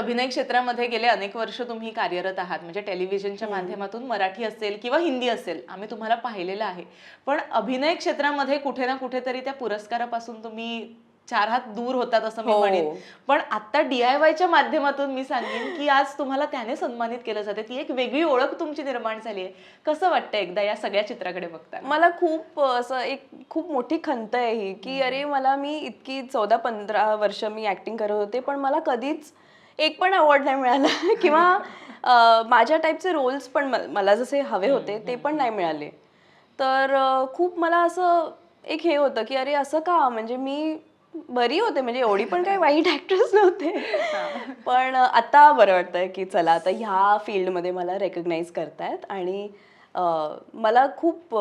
अभिनय क्षेत्रामध्ये गेले अनेक वर्ष तुम्ही कार्यरत आहात. म्हणजे टेलिव्हिजनच्या माध्यमातून मराठी असेल किंवा हिंदी असेल आम्ही तुम्हाला पाहिलेलं आहे. पण अभिनय क्षेत्रामध्ये कुठे ना कुठेतरी त्या पुरस्कारापासून तुम्ही चार हात दूर होतात असं मी हो. म्हणेन. पण आता डीआयवायच्या माध्यमातून मी सांगेन की आज तुम्हाला त्याने सन्मानित केलं जाते. ती एक वेगळी ओळख तुमची निर्माण झाली आहे. कसं वाटतं एकदा या सगळ्या चित्राकडे बघताना? मला खूप असं एक खूप मोठी खंत आहे ही की अरे मला मी इतकी चौदा पंधरा वर्ष मी ऍक्टिंग करत होते पण मला कधीच एक पण अवॉर्ड नाही मिळाला. किंवा माझ्या टाईपचे रोल्स पण मला जसे हवे होते ते पण नाही मिळाले. तर खूप मला असं एक हे होतं की अरे असं का? म्हणजे मी बरी होते म्हणजे एवढी पण काही वाईट ऍक्ट्रेस नव्हते. पण आता बरं वाटतंय की चला आता ह्या फील्डमध्ये मला रेकग्नाईज करतायत आणि मला खूप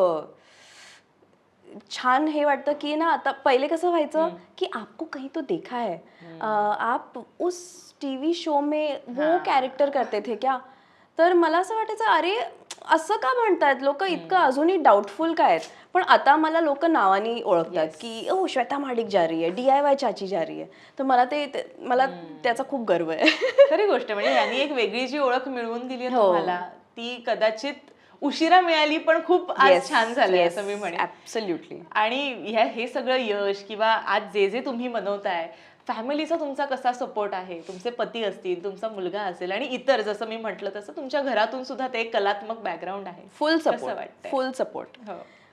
छान हे वाटतं की ना आता पहिले कसं व्हायचं की आपको कहीं तो देखा है. आप उस टीव्ही शो में वो कॅरेक्टर करते थे क्या? तर मला असं वाटायचं अरे असं का म्हणतात? लोक इतकं अजूनही डाऊटफुल काय आहेत? पण आता मला लोक नावानी ओळखतात की ओ श्वेता महाडिक जा रही आहे डी आय वाय चाची जा रही आहे. तर मला ते मला त्याचा खूप गर्व आहे. खरी गोष्ट. म्हणजे यांनी एक वेगळी जी ओळख मिळवून दिली हो. तुम्हाला. ती कदाचित उशिरा मिळाली पण खूप आज छान झालंय असं मी म्हणेन. ऍब्सल्युटली आणि ह्या हे सगळं यश किंवा आज जे जे तुम्ही बनवताय फॅमिलीचा तुमचा कसा सपोर्ट आहे? तुमचे पती असतील तुमचा मुलगा असेल आणि इतर जसं मी म्हटलं तसं तुमच्या घरातून सुद्धा ते एक कलात्मक बॅकग्राऊंड आहे. Full support? Full support.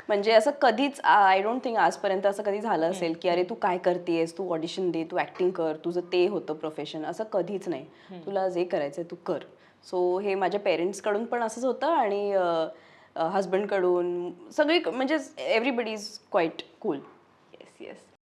म्हणजे असं कधीच आय डोंट थिंक आजपर्यंत असं कधी झालं असेल की अरे तू काय करतेस तू ऑडिशन दे तू ऍक्टिंग कर तुझं ते होतं प्रोफेशन असं कधीच नाही. तुला जे करायचंय तू कर. सो हे माझ्या पेरेंट्सकडून पण असंच होतं आणि हजबंडकडून सगळी म्हणजे everybody is quite cool yes yes